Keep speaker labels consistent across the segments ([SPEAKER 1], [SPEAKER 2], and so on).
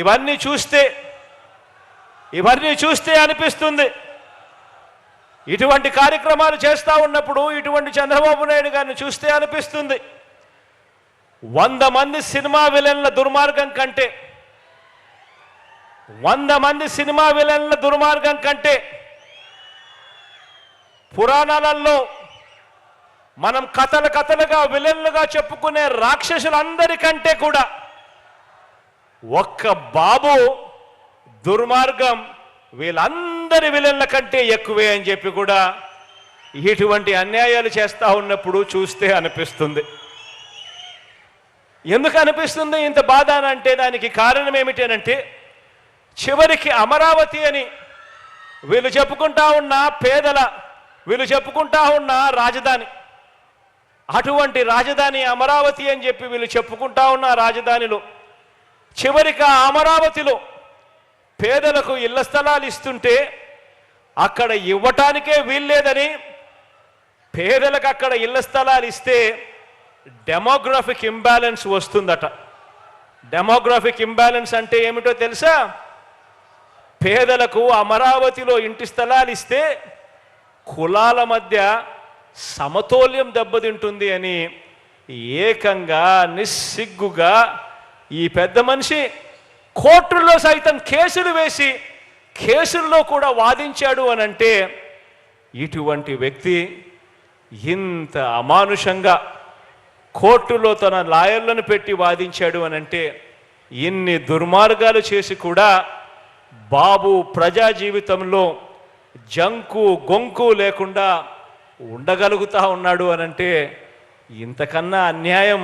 [SPEAKER 1] ఇవన్నీ చూస్తే ఇవన్నీ చూస్తే అనిపిస్తుంది. ఇటువంటి కార్యక్రమాలు చేస్తూ ఉన్నప్పుడు ఇటువంటి చంద్రబాబు నాయుడు గారిని చూస్తే అనిపిస్తుంది. వంద మంది సినిమా విలన్ల దుర్మార్గం కంటే వంద మంది సినిమా విలన్ల దుర్మార్గం కంటే పురాణాలలో మనం కథలు కథలుగా విలన్లుగా చెప్పుకునే రాక్షసులందరికంటే కూడా ఒక్క బాబు దుర్మార్గం వీళ్ళందరి విలన్ల కంటే ఎక్కువే అని చెప్పి కూడా ఇటువంటి అన్యాయాలు చేస్తూ ఉన్నప్పుడు చూస్తే అనిపిస్తుంది. ఎందుకు అనిపిస్తుంది? ఇంత బాధ అని అంటే దానికి కారణం ఏమిటనంటే చివరికి అమరావతి అని వీళ్ళు చెప్పుకుంటా ఉన్న పేదల వీళ్ళు చెప్పుకుంటా ఉన్న రాజధాని అటువంటి రాజధాని అమరావతి అని చెప్పి వీళ్ళు చెప్పుకుంటా ఉన్న రాజధానిలో చివరికి అమరావతిలో పేదలకు ఇళ్ళ స్థలాలు ఇస్తుంటే అక్కడ ఇవ్వటానికే వీల్లేదని పేదలకు అక్కడ ఇళ్ళ స్థలాలు ఇస్తే డెమోగ్రఫిక్ ఇంబ్యాలెన్స్ వస్తుందట. డెమోగ్రఫిక్ ఇంబ్యాలెన్స్ అంటే ఏమిటో తెలుసా? పేదలకు అమరావతిలో ఇంటి స్థలాలు ఇస్తే కులాల మధ్య సమతౌల్యం దెబ్బతింటుంది అని ఏకంగా నిస్సిగ్గుగా ఈ పెద్ద మనిషి కోర్టుల్లో సైతం కేసులు వేసి కేసుల్లో కూడా వాదించాడు అని అంటే ఇటువంటి వ్యక్తి ఇంత అమానుషంగా కోర్టులో తన లాయర్లను పెట్టి వాదించాడు అని అంటే ఇన్ని దుర్మార్గాలు చేసి కూడా బాబు ప్రజా జీవితంలో జంకు గొంకు లేకుండా ఉండగలుగుతా ఉన్నాడు అనంటే ఇంతకన్నా అన్యాయం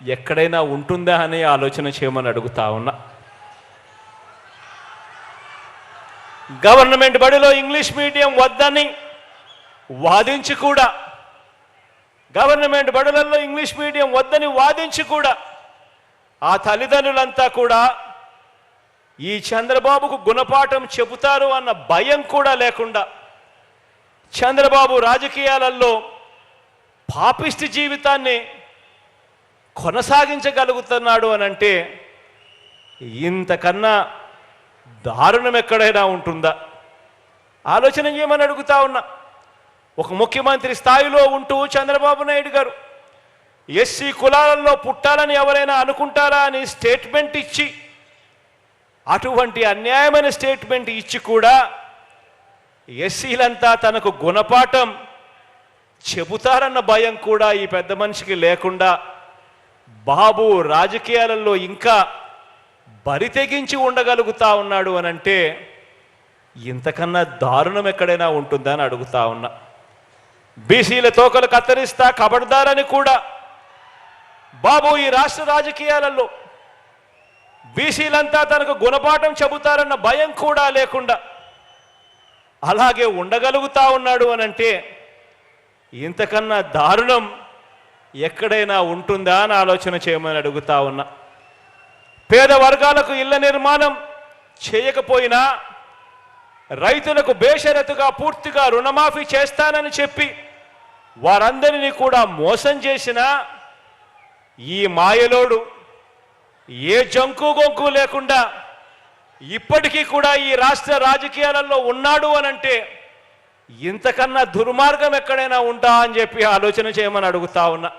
[SPEAKER 1] ఎక్కడైనా ఉంటుందా అనే ఆలోచన చేయమని అడుగుతా ఉన్నా. గవర్నమెంట్ బడిలో ఇంగ్లీష్ మీడియం వద్దని వాదించి కూడా గవర్నమెంట్ బడులలో ఇంగ్లీష్ మీడియం వద్దని వాదించి కూడా ఆ తల్లిదండ్రులంతా కూడా ఈ చంద్రబాబుకు గుణపాఠం చెబుతారు అన్న భయం కూడా లేకుండా చంద్రబాబు రాజకీయాలలో పాపిష్టి జీవితాన్ని కొనసాగించగలుగుతున్నాడు అని అంటే ఇంతకన్నా దారుణం ఎక్కడైనా ఉంటుందా? ఆలోచన చేయమని అడుగుతా ఉన్నా. ఒక ముఖ్యమంత్రి స్థాయిలో ఉంటూ చంద్రబాబు నాయుడు గారు ఎస్సీ కులాలలో పుట్టాలని ఎవరైనా అనుకుంటారా అని స్టేట్మెంట్ ఇచ్చి అటువంటి అన్యాయమైన స్టేట్మెంట్ ఇచ్చి కూడా ఎస్సీలంతా తనకు గుణపాఠం చెబుతారన్న భయం కూడా ఈ పెద్ద మనిషికి లేకుండా బాబు రాజకీయాలలో ఇంకా బరి తెగించి ఉండగలుగుతా ఉన్నాడు అని అంటే ఇంతకన్నా దారుణం ఎక్కడైనా ఉంటుందా అని అడుగుతా ఉన్నా. బీసీల తోకలు కత్తిరిస్తా కబడ్దారని కూడా. బాబు ఈ రాష్ట్ర రాజకీయాలలో బీసీలంతా తనకు గుణపాఠం చెబుతారన్న భయం కూడా లేకుండా అలాగే ఉండగలుగుతా ఉన్నాడు అని అంటే ఇంతకన్నా దారుణం ఎక్కడైనా ఉంటుందా అని ఆలోచన చేయమని అడుగుతా ఉన్నా. పేద వర్గాలకు ఇళ్ళ నిర్మాణం చేయకపోయినా రైతులకు బేషరతుగా పూర్తిగా రుణమాఫీ చేస్తానని చెప్పి వారందరినీ కూడా మోసం చేసిన ఈ మాయలోడు ఏ జంకు గొంకు లేకుండా ఇప్పటికీ కూడా ఈ రాష్ట్ర రాజకీయాలలో ఉన్నాడు అనంటే ఇంతకన్నా దుర్మార్గం ఎక్కడైనా ఉంటా అని చెప్పి ఆలోచన చేయమని అడుగుతా ఉన్నా.